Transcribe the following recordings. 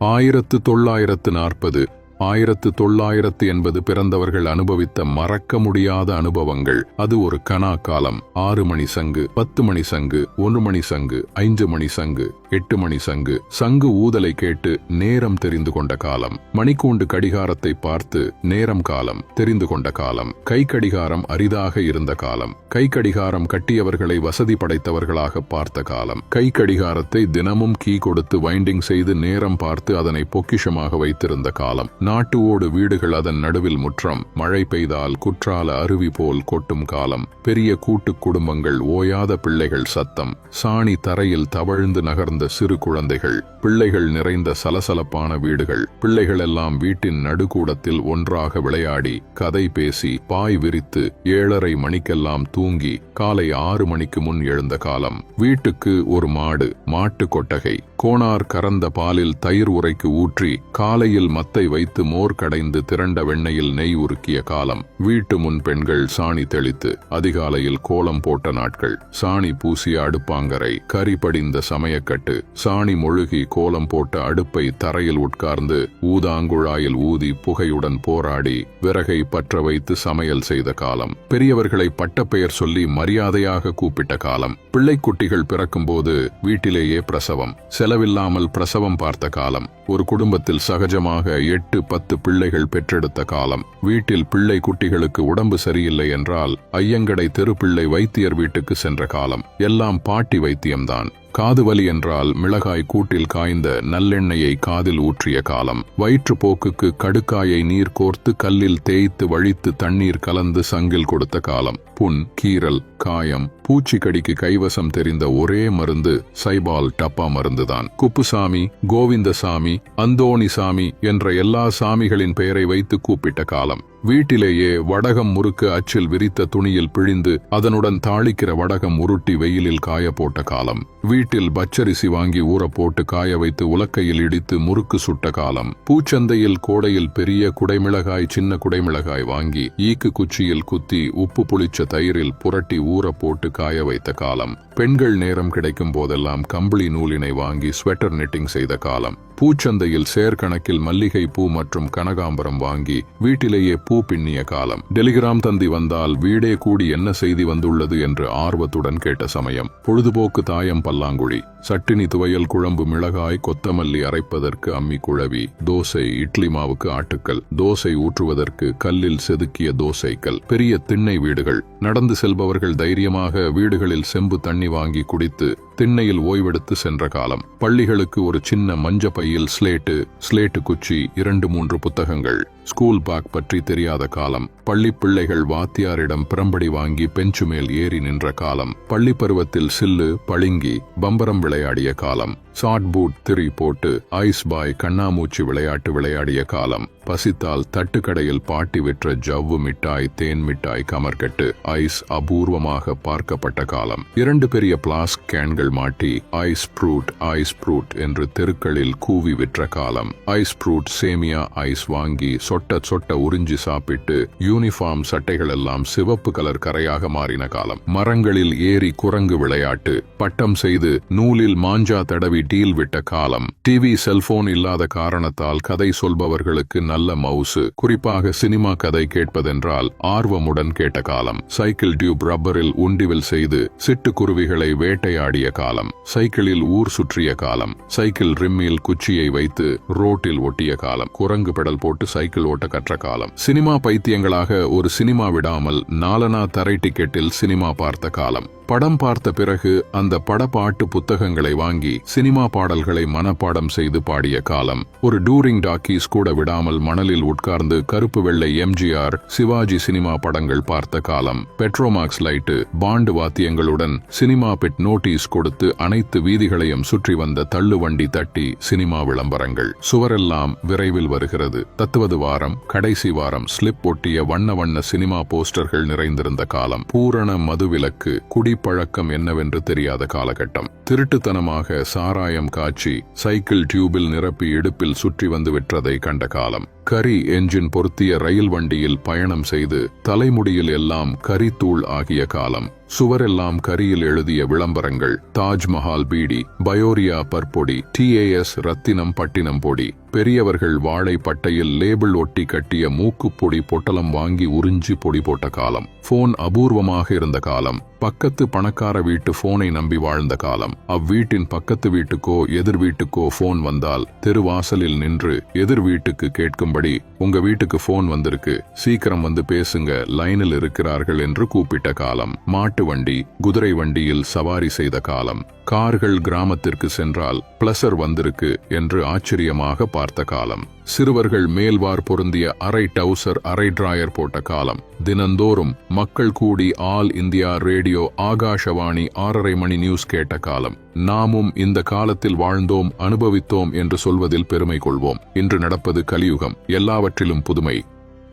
ஆயிரத்து தொள்ளாயிரத்து நாற்பது ஆயிரத்து தொள்ளாயிரத்து எண்பது பிறந்தவர்கள் அனுபவித்த மறக்க முடியாத அனுபவங்கள். அது ஒரு கனா காலம் ஆறு மணி சங்கு பத்து மணி சங்கு ஒன்று மணி சங்கு ஐந்து மணி சங்கு எட்டு மணி சங்கு. சங்கு ஊதலை கேட்டு நேரம் தெரிந்து கொண்ட காலம். மணிக்கூண்டு கடிகாரத்தை பார்த்து நேரம் காலம் தெரிந்து கொண்ட காலம். கை கடிகாரம் அரிதாக இருந்த காலம். கை கடிகாரம் கட்டியவர்களை வசதி படைத்தவர்களாக பார்த்த காலம். கை கடிகாரத்தை தினமும் கீ கொடுத்து வைண்டிங் செய்து நேரம் பார்த்து அதனை பொக்கிஷமாக வைத்திருந்த காலம். நாட்டு ஓடு வீடுகள் அதன் நடுவில் முற்றம். மழை பெய்தால் குற்றால அருவி போல் கொட்டும் காலம். பெரிய கூட்டு குடும்பங்கள் ஓயாத பிள்ளைகள் சத்தம். சாணி தரையில் தவழ்ந்து நகர்ந்த சிறு குழந்தைகள் பிள்ளைகள் நிறைந்த சலசலப்பான வீடுகள் பிள்ளைகள் எல்லாம் வீட்டின் நடுக்கூடத்தில் ஒன்றாக விளையாடி கதை பேசி பாய் விரித்து ஏழரை மணிக்கெல்லாம் தூங்கி காலை ஆறு மணிக்கு முன் எழுந்த காலம். வீட்டுக்கு ஒரு மாடு மாட்டு கொட்டகை. கோணார் கறந்த பாலில் தயிர் உரைக்கு ஊற்றி காலையில் மத்தை வைத்து மோர் கடைந்து திரண்ட வெண்ணையில் நெய் உருக்கிய காலம். வீட்டு முன் பெண்கள் சாணி தெளித்து அதிகாலையில் கோலம் போட்ட நாட்கள். சாணி பூசிய அடுப்பாங்கரை கறி படிந்த சமயக்கட்டு சாணி மொழுகி கோலம் போட்ட அடுப்பை தரையில் உட்கார்ந்து ஊதாங்குழாயில் ஊதி புகையுடன் போராடி விறகை பற்ற வைத்து சமையல் செய்த காலம். பெரியவர்களை பட்டப்பெயர் சொல்லி மரியாதையாக கூப்பிட்ட காலம். பிள்ளைக்குட்டிகள் பிறக்கும்போது வீட்டிலேயே பிரசவம். செலவில்லாமல் பிரசவம் பார்த்த காலம். ஒரு குடும்பத்தில் சகஜமாக எட்டு பத்து பிள்ளைகள் பெற்றெடுத்த காலம். வீட்டில் பிள்ளை குட்டிகளுக்கு உடம்பு சரியில்லை என்றால் ஐயங்கடை தெருப்பிள்ளை வைத்தியர் வீட்டுக்கு சென்ற காலம். எல்லாம் பாட்டி வைத்தியம்தான். காது வலி என்றால் மிளகாய் கூட்டில் காய்ந்த நல்லெண்ணெயை காதில் ஊற்றிய காலம். வயிற்றுப்போக்குக்கு கடுக்காயை நீர் கோர்த்து கல்லில் தேய்த்து வழித்து தண்ணீர் கலந்து சங்கில் கொடுத்த காலம். புண் கீரல் காயம் பூச்சிக்கடிக்கு கைவசம் தெரிந்த ஒரே மருந்து சைபால் டப்பா மருந்துதான். குப்புசாமி கோவிந்தசாமி அந்தோணிசாமி என்ற எல்லா சாமிகளின் பெயரை வைத்து கூப்பிட்ட காலம். வீட்டிலேயே வடகம் முறுக்கு அச்சில் விரித்த துணியில் பிழிந்து அதனுடன் தாளிக்கிற வடகம் உருட்டி வெயிலில் காய போட்ட காலம். வீட்டில் பச்சரிசி வாங்கி ஊற போட்டு காய வைத்து உலக்கையில் இடித்து முறுக்கு சுட்ட காலம். பூச்சந்தையில் கோடையில் பெரிய குடைமிளகாய் சின்ன குடைமிளகாய் வாங்கி ஈக்கு குச்சியில் குத்தி உப்பு புளிச்ச தயிரில் புரட்டி ஊற போட்டு காய வைத்த காலம். பெண்கள் நேரம் கிடைக்கும் போதெல்லாம் கம்பளி நூலினை வாங்கி ஸ்வெட்டர் நெட்டிங் செய்த காலம். பூச்சந்தையில் சேர்க்கணக்கில் மல்லிகை பூ மற்றும் கனகாம்பரம் வாங்கி வீட்டிலேயே பூ பின்னிய காலம். டெலிகிராம் தந்தி வந்தால் வீடே கூடி என்ன செய்தி வந்துள்ளது என்று ஆர்வத்துடன் கேட்ட சமயம். பொழுதுபோக்கு தாயம் பல்லாங்குழி. சட்டினி துவையல் குழம்பு மிளகாய் கொத்தமல்லி அரைப்பதற்கு அம்மி குழவி தோசை இட்லி மாவுக்கு ஆட்டுக்கல் தோசை ஊற்றுவதற்கு கல்லில் செதுக்கிய தோசைக்கல் பெரிய திண்ணை வீடுகள். நடந்து செல்பவர்கள் தைரியமாக வீடுகளில் செம்பு தண்ணி வாங்கி குடித்து திண்ணையில் ஓய்வெடுத்து சென்ற காலம். பள்ளிகளுக்கு ஒரு சின்ன மஞ்ச பையில் ஸ்லேட்டு ஸ்லேட்டு குச்சி இரண்டு மூன்று புத்தகங்கள். ஸ்கூல் பேக் பற்றி தெரியாத காலம் பள்ளி பிள்ளைகள் வாத்தியாரிடம் பிரம்படி வாங்கி பெஞ்சு மேல் ஏறி நின்ற காலம் பள்ளி பருவத்தில் சில்லு பளிங்கி பம்பரம் விளையாடிய காலம். ஷார்ட் பூட் திரி போட்டு ஐஸ் பாய் கண்ணாமூச்சி விளையாட்டு விளையாடிய காலம். பசித்தால் தட்டுக்கடையில் பாட்டி விற்ற ஜவ்வு மிட்டாய் தேன் மிட்டாய் கமர்கட்டு ஐஸ் அபூர்வமாக பார்க்கப்பட்ட காலம். இரண்டு பெரிய பிளாஸ்க் கேன்கள் மாட்டி ஐஸ் ப்ரூட் ஐஸ் ப்ரூட் என்று தெருக்களில் கூவி விற்ற காலம். ஐஸ் ப்ரூட் சேமியா ஐஸ் வாங்கி சொட்ட சொட்ட உறிஞ்சி சாப்பிட்டு யூனிஃபார்ம் சட்டைகள் எல்லாம் சிவப்பு கலர் கரையாக மாறின காலம். மரங்களில் ஏறி குரங்கு விளையாட்டு பட்டம் செய்து நூலில் மாஞ்சா தடவி டீல் விட்ட காலம். டிவி செல்போன் இல்லாத காரணத்தால் கதை சொல்பவர்களுக்கு நல்ல மவுசு. குறிப்பாக சினிமா கதை கேட்பதென்றால் ஆர்வமுடன் கேட்ட காலம். சைக்கிள் டியூப் ரப்பரில் உண்டிவில் செய்து சிட்டுக்குருவிகளை வேட்டையாடிய காலம். சைக்கிளில் ஊர் சுற்றிய காலம். சைக்கிள் ரிம்மில் குச்சியை வைத்து ரோட்டில் ஒட்டிய காலம். குரங்கு பெடல் போட்டு சைக்கிள் ஓட்ட கற்ற காலம். சினிமா பைத்தியங்களாக ஒரு சினிமா விடாமல் நாலனா தரை டிக்கெட்டில் சினிமா பார்த்த காலம். படம் பார்த்த பிறகு அந்த படப்பாட்டு புத்தகங்களை வாங்கி சினிமா சினிமா பாடல்களை மனப்பாடம் செய்து பாடிய காலம் ஒரு டூரிங் டாக்கீஸ் கூட விடாமல் மணலில் உட்கார்ந்து கருப்பு வெள்ளை எம்ஜிஆர் சிவாஜி சினிமா படங்கள் பார்த்த காலம். பெட்ரோமாக்ஸ் லைட்டு பாண்டு வாத்தியங்களுடன் சினிமா பெட் நோட்டீஸ் கொடுத்து அனைத்து வீதிகளையும் சுற்றி வந்த தள்ளுவண்டி தட்டி சினிமா விளம்பரங்கள். சுவரெல்லாம் விரைவில் வருகிறது. தத்துவது வாரம் கடைசி வாரம் ஸ்லிப் ஒட்டிய வண்ண வண்ண சினிமா போஸ்டர்கள் நிறைந்திருந்த காலம். பூரண மதுவிலக்கு குடிப்பழக்கம் என்னவென்று தெரியாத காலகட்டம். திருட்டுத்தனமாக சாரா சாராயம் காய்ச்சி சைக்கிள் டியூபில் நிரப்பி இடுப்பில் சுற்றி வந்து விற்றதை கண்ட காலம். கரி என்ஜின் பொருத்திய ரயில் வண்டியில் பயணம் செய்து தலைமுடியில் எல்லாம் கரித்தூள் ஆகிய காலம். சுவரெல்லாம் கரியில் எழுதிய விளம்பரங்கள் தாஜ்மஹால் பீடி பயோரியா பற்பொடி டிஏஎஸ் ரத்தினம் பட்டினம் பொடி. பெரியவர்கள் வாழை பட்டையில் லேபிள் ஒட்டி கட்டிய மூக்குப்பொடி பொட்டலம் வாங்கி உறிஞ்சி பொடி போட்ட காலம். போன் அபூர்வமாக இருந்த காலம். பக்கத்து பணக்கார வீட்டு போனை நம்பி வாழ்ந்த காலம். அவ்வீட்டின் பக்கத்து வீட்டுக்கோ எதிர் வீட்டுக்கோ போன் வந்தால் தெருவாசலில் நின்று எதிர் வீட்டுக்கு கேட்கும்படி உங்க வீட்டுக்கு போன் வந்திருக்கு. சீக்கிரம் வந்து பேசுங்க. லைனில் இருக்கிறார்கள் என்று கூப்பிட்ட காலம். மாட்டு மாட்டு வண்டி குதிரை வண்டியில் சவாரி செய்த காலம் கார்கள் கிராமத்திற்கு சென்றால் பிளஸர் வந்திருக்கு என்று ஆச்சரியமாக பார்த்த காலம். சிறுவர்கள் மேல்வார் பொருந்திய அரை டவுசர் அரை டிராயர் போட்ட காலம். தினந்தோறும் மக்கள் கூடி ஆல் இந்தியா ரேடியோ ஆகாஷவாணி ஆறரை மணி நியூஸ் கேட்ட காலம். நாமும் இந்த காலத்தில் வாழ்ந்தோம் அனுபவித்தோம் என்று சொல்வதில் பெருமை கொள்வோம். இன்று நடப்பது கலியுகம் எல்லாவற்றிலும் புதுமை.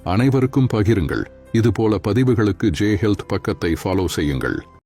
அனைவருக்கும் பகிருங்கள். இதுபோல பதிவுகளுக்கு ஜே ஹெல்த் பக்கத்தை ஃபாலோ செய்யுங்கள்.